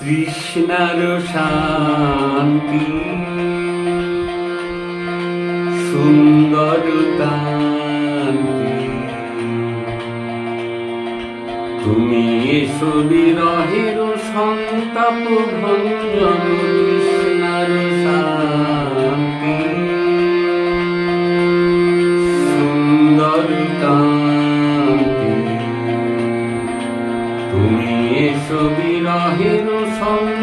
তৃষ্ণার শান্তি সুন্দর কান্তি তুমি এসো বিরহের সন্তাপ ভঞ্জন, তৃষ্ণার শান্তি। সুন্দর তুমি এসো বিরহের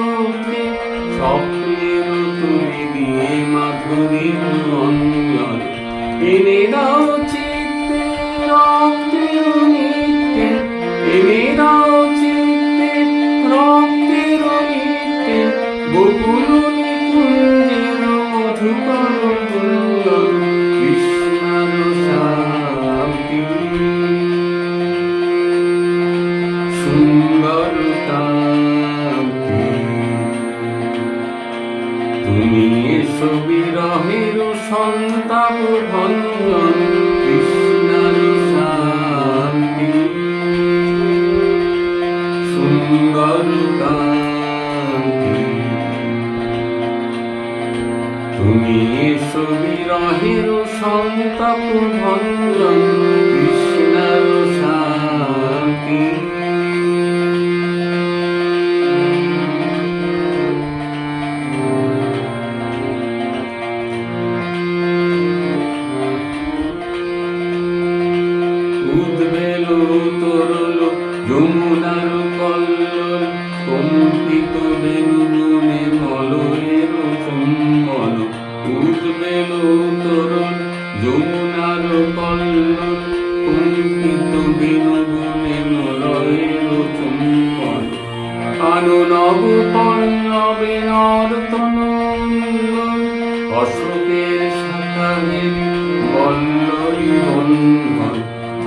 চোখে স্বপ্নের তুমি দিয়ে মাধুরীর অঞ্জন এনে দাও চিত্তে রক্তের নিত্যে তুমি সন্তাপ ভঞ্জন কৃষ্ণার শান্তি। সুন্দর তুমি এসো সন্তাপ ভঞ্জন কৃষ্ণার শান্তি। তরল যমুনার কল্লোল, কম্পিত বেনুবনে মলয়ের চুম্বন। উদ্বেল তরল যমুনার কল্লোল, কম্পিত চুম্বন। আনুনব পল্লবে নর্তন অশোকের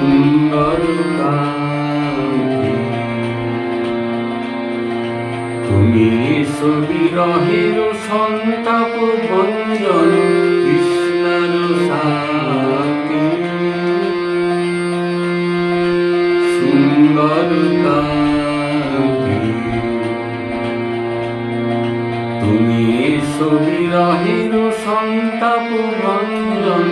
সুন্দর কান্তি তুমি এসো বিরহের সন্তাপ ভঞ্জন কৃষ্ণার শান্তি সুন্দর কান্তি তুমি এসো বিরহের সন্তাপ ভঞ্জন